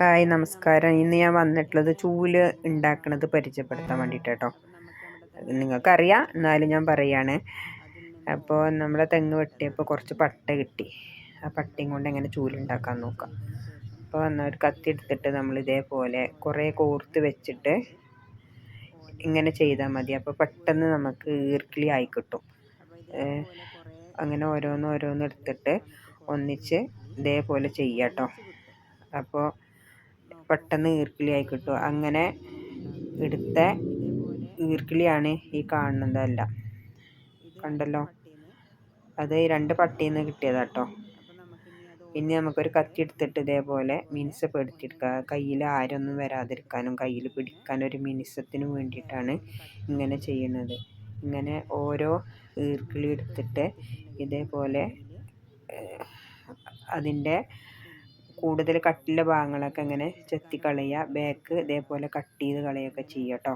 Hi നമസ്കാരം. ഇന്ന് ഞാൻ വന്നിട്ടുള്ളത് ചൂൽ ഉണ്ടാക്കുന്നത് പരിചയപ്പെടുത്താൻ വേണ്ടിയിട്ട് കേട്ടോ നിങ്ങൾക്കറിയാം എന്നാലും ഞാൻ പറയാണ്. അപ്പോൾ നമ്മളെ തെങ്ങ് വെട്ടിയപ്പോൾ കുറച്ച് പട്ട കിട്ടി. ആ പട്ടയും കൊണ്ട് എങ്ങനെ ചൂലുണ്ടാക്കാൻ നോക്കാം. അപ്പോൾ ഒരു കത്തി എടുത്തിട്ട് നമ്മൾ ഇതേപോലെ കുറേ കോർത്ത് വെച്ചിട്ട് ഇങ്ങനെ ചെയ്താൽ മതി. അപ്പോൾ പെട്ടെന്ന് നമുക്ക് ഈർക്കിളി ആയി കിട്ടും. അങ്ങനെ ഓരോന്ന് ഓരോന്ന് എടുത്തിട്ട് ഒന്നിച്ച് ഇതേപോലെ ചെയ്യാം കേട്ടോ അപ്പോൾ പെട്ടെന്ന് ഈർക്കിളിയായി കിട്ടും. അങ്ങനെ എടുത്ത ഈർക്കിളിയാണ് ഈ കാണുന്നതെല്ലാം. കണ്ടല്ലോ? അത് രണ്ട് പട്ടിയിൽ നിന്ന് കിട്ടിയതാട്ടോ. പിന്നെ നമുക്കൊരു കത്തി എടുത്തിട്ട് ഇതേപോലെ മിനുസപ്പെടുത്തിയെടുക്കുക കയ്യിൽ ആരൊന്നും വരാതിരിക്കാനും കയ്യിൽ പിടിക്കാനും ഒരു മിനുസത്തിന് വേണ്ടിയിട്ടാണ് ഇങ്ങനെ ചെയ്യുന്നത് ഇങ്ങനെ ഓരോ ഈർക്കിളി എടുത്തിട്ട് ഇതേപോലെ അതിന്റെ കൂടുതൽ കട്ടിയുള്ള ഭാഗങ്ങളൊക്കെ ഇങ്ങനെ ചെത്തി കളയുക. ബാക്ക് ഇതേപോലെ കട്ട് ചെയ്ത് കളയുകയൊക്കെ ചെയ്യുക കേട്ടോ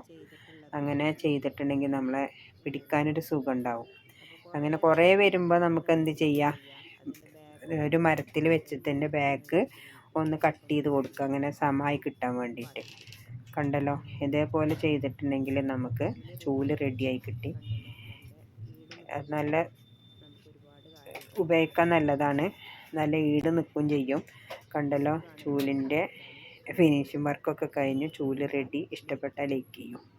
അങ്ങനെ ചെയ്തിട്ടുണ്ടെങ്കിൽ നമ്മളെ പിടിക്കാനൊരു സുഖം ഉണ്ടാവും അങ്ങനെ കുറേ വരുമ്പോൾ നമുക്ക് എന്ത് ചെയ്യാം? ഒരു മരത്തിൽ വെച്ചിട്ട് ബാക്ക് ഒന്ന് കട്ട് ചെയ്ത് കൊടുക്കുക. അങ്ങനെ സമമായി കിട്ടാൻ വേണ്ടിയിട്ട്. കണ്ടല്ലോ? ഇതേപോലെ ചെയ്തിട്ടുണ്ടെങ്കിൽ നമുക്ക് ചൂൽ റെഡിയായി കിട്ടി. നല്ല ഉപയോഗിക്കാൻ നല്ലതാണ്. നല്ല ഈട് നിൽക്കുകയും ചെയ്യും. കണ്ടല്ലോ? ചൂലിന്റെ ഫിനിഷിംഗ് വർക്കൊക്കെ കഴിഞ്ഞ്. ചൂൽ റെഡി ഇഷ്ടപ്പെട്ടാൽ ലൈക്ക് ചെയ്യും.